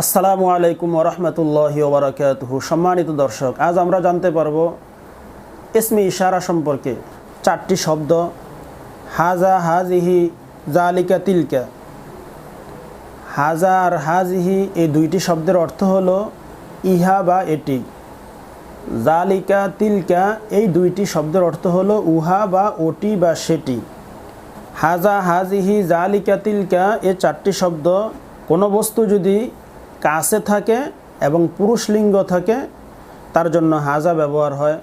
আসসালামু আলাইকুম ওরহমতুল্লাহি ওবরাকাতুহু সম্মানিত দর্শক, আজ আমরা জানতে পারব ইসমি ইশারা সম্পর্কে চারটি শব্দ। হাজা হাজিহি জালিকা তিলকা। হাজা আর হাজিহি এই দুইটি শব্দের অর্থ হল ইহা বা এটি। জালিকা তিলকা এই দুইটি শব্দের অর্থ হল উহা বা ওটি বা সেটি। হাজা হাজিহি জালিকা তিলকা এ চারটি শব্দ। কোনো বস্তু যদি কাছে থাকে এবং পুরুষ লিঙ্গ থাকে, তার জন্য হাজা ব্যবহার হয়।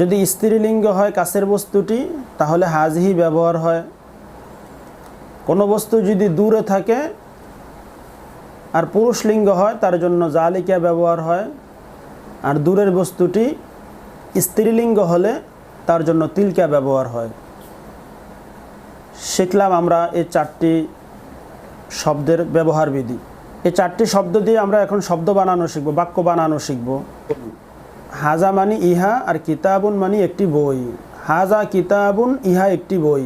যদি স্ত্রীলিঙ্গ হয় কাছের বস্তুটি, তাহলে হাজহি ব্যবহার হয়। কোনো বস্তু যদি দূরে থাকে আর পুরুষ লিঙ্গ হয়, তার জন্য জালিকা ব্যবহার হয়। আর দূরের বস্তুটি স্ত্রীলিঙ্গ হলে, তার জন্য তিলকা ব্যবহার হয়। শিখলাম আমরা এই চারটি শব্দের ব্যবহার বিধি এই চারটি শব্দ দিয়ে আমরা এখন শব্দ বানানো শিখব, বাক্য বানানো শিখব। হাজা মানি ইহা আর কিতাবুন মানি একটি বই। হাজা কিতাবুন ইহা একটি বই।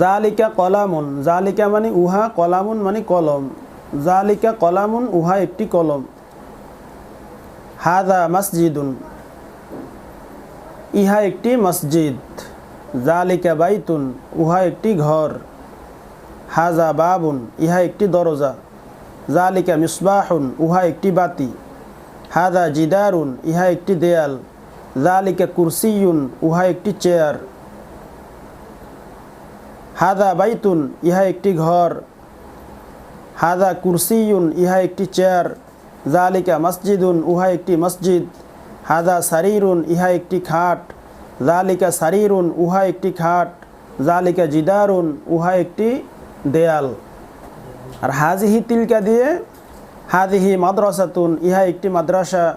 জালিকা কলামুন, জালিকা মানে উহা, কলামুন মানে কলম। জালিকা কলামুন উহা একটি কলম। হাদা মসজিদুন, ইহা একটি মসজিদ। জালিকা বাইতুন, উহা একটি ঘর। হাজা বাবুন, ইহা একটি দরজা। জালিকা মিসবাহুন, উহা একটি বাতি। হাদা জিদারুন, ইহা একটি দেয়াল। জালিকা কুরসিউন উহা একটি চেয়ার। হাদা বাইতুন, ইহা একটি ঘর। হাদা কুরসিউন ইহা একটি চেয়ার। জালিকা মসজিদুন, উহা একটি মসজিদ। হাদা সারিরুন, ইহা একটি খাট। জালিকা সারিরুন, উহা একটি খাট। জালিকা জিদারুন, উহা একটি দেয়াল। আর হাজিহি তিলকা দিয়ে, হাজিহি মাদ্রাসাতুন ইহা একটি মাদ্রাসা।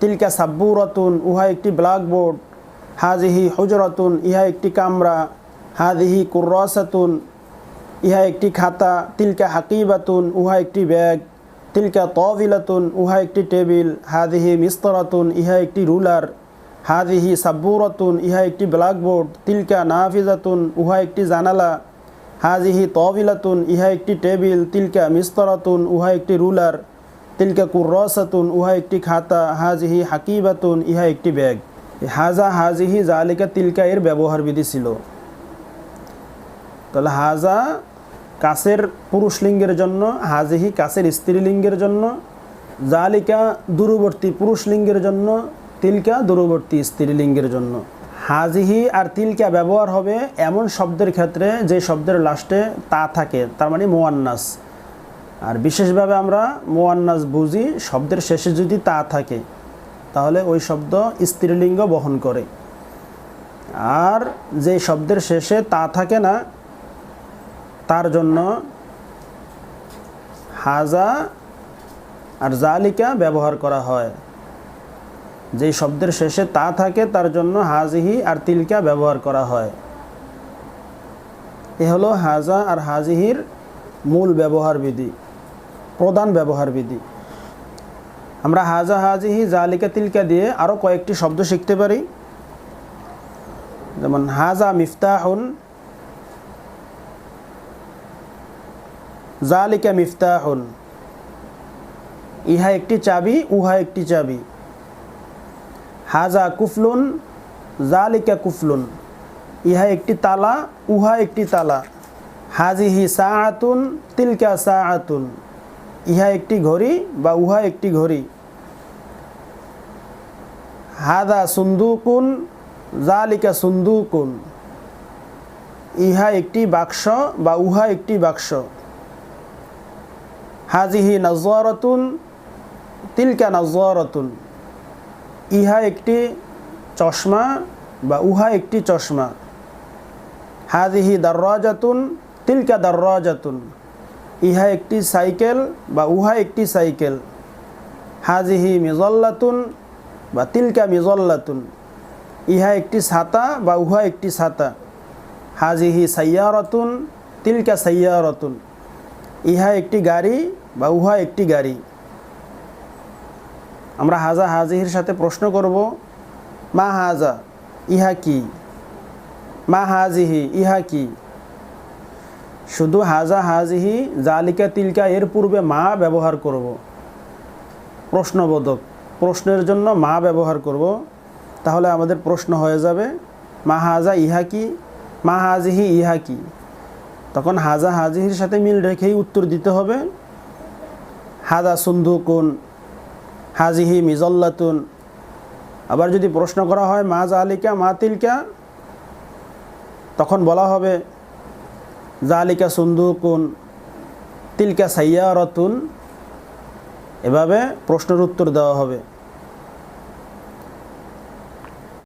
তিলকা সাব্বুরাতুন, উহা একটি ব্ল্যাকবোর্ড। হাজিহি হুজরাতুন, ইহা একটি কামরা। হাজিহি কুর্রাসাতুন, ইহা একটি খাতা। তিলকা হাকিবাতুন, উহা একটি ব্যাগ। তিলকা তবিলাতুন উহা একটি টেবিল। হাদিহি মিস্তরাতুন, ইহা একটি রুলার। হাদিহি সাব্বুরাতুন, ইহা একটি ব্ল্যাকবোর্ড। তিলকা নাফিজাতুন, উহা একটি জানালা। হাজিহি তবিলাতুন ইহা একটি টেবিল, তিলকা মিস্তরাতুন, উহা একটি রুলার, তিলকা কুর্রসাতুন, উহা একটি খাতা, হাজিহি হাকিবাতুন, ইহা একটি ব্যাগ। হাজা হাজিহি জালিকা তিলকা এর ব্যবহার বিধি ছিল। তাহলে হাজা কাছের পুরুষ লিঙ্গের জন্য, হাজিহি কাছের স্ত্রীলিঙ্গের জন্য জালিকা দূরবর্তী পুরুষ লিঙ্গের জন্য, তিলকা দূরবর্তী স্ত্রীলিঙ্গের জন্য। হাজিহি আর তিলকা ব্যবহার হবে এমন শব্দের ক্ষেত্রে যে শব্দের লাস্টে তা থাকে, তার মানে মোয়ান্নাস। আর বিশেষভাবে আমরা মোয়ান্নাস বুঝি, শব্দের শেষে যদি তা থাকে, তাহলে ওই শব্দ স্ত্রীলিঙ্গ বহন করে। আর যে শব্দের শেষে তা থাকে না, তার জন্য হাজা আর জালিকা ব্যবহার করা হয়। যে শব্দের শেষে তা থাকে, তার জন্য হাজিহি আর তিলকা ব্যবহার করা হয়। এ হলো হাজা আর হাজিহির মূল ব্যবহার বিধি, প্রধান ব্যবহার বিধি। আমরা হাজা, হাজিহি, জালিকা, তিলকা দিয়ে আরও কয়েকটি শব্দ শিখতে পারি। যেমন, হাজা মিফতাহুন, জালিকা মিফতাহুন। ইহা একটি চাবি, উহা একটি চাবি। হাজা কুফলুন, জালিকা কুফলুন। ইহা একটি তালা, উহা একটি তালা। হাজিহি সাআতুন, তিলকা সাআতুন। ইহা একটি ঘড়ি বা উহা একটি ঘড়ি। হাদা সুন্দুকুন, জালিকা সুন্দুকুন। ইহা একটি বাক্স বা উহা একটি বাক্স। হাজিহি নজরতুন তিলকা নজরতুন ইহা একটি চশমা বা উহা একটি চশমা। হাজিহি দর্রাজাতুন, তিলকা দর্রাজাতুন। ইহা একটি সাইকেল বা উহা একটি সাইকেল। হাজিহি মিজল্লাতুন বা তিলকা মিজল্লাতুন। ইহা একটি ছাতা বা উহা একটি ছাতা। হাজিহি সাইয়ারতুন, তিলকা সাইয়ারতুন। ইহা একটি গাড়ি বা উহা একটি গাড়ি। আমরা হাজা হাজিহির সাথে প্রশ্ন করব, মা হাজা, ইহা কি? মা হাজিহি, ইহা কি? শুধু হাজা হাজিহি, জালিকা তিলকা এর পূর্বে মা ব্যবহার করব। প্রশ্নবোধক, প্রশ্নের জন্য মা ব্যবহার করব। তাহলে আমাদের প্রশ্ন হয়ে যাবে, মা হাজা ইহা কি? মা হাজিহি, ইহা কি? তখন হাজা হাজিহির সাথে মিল রেখেই উত্তর দিতে হবে। হাজা সুন্দুকুন হাজিহি মিজল্লাতুন। আবার যদি প্রশ্ন করা হয়, মা জালিকা, মা তিলকা? তখন বলা হবে, জালিকা সুন্দুকুন, তিলকা সাইয়ারতুন। এভাবে প্রশ্নের উত্তর দেওয়া হবে।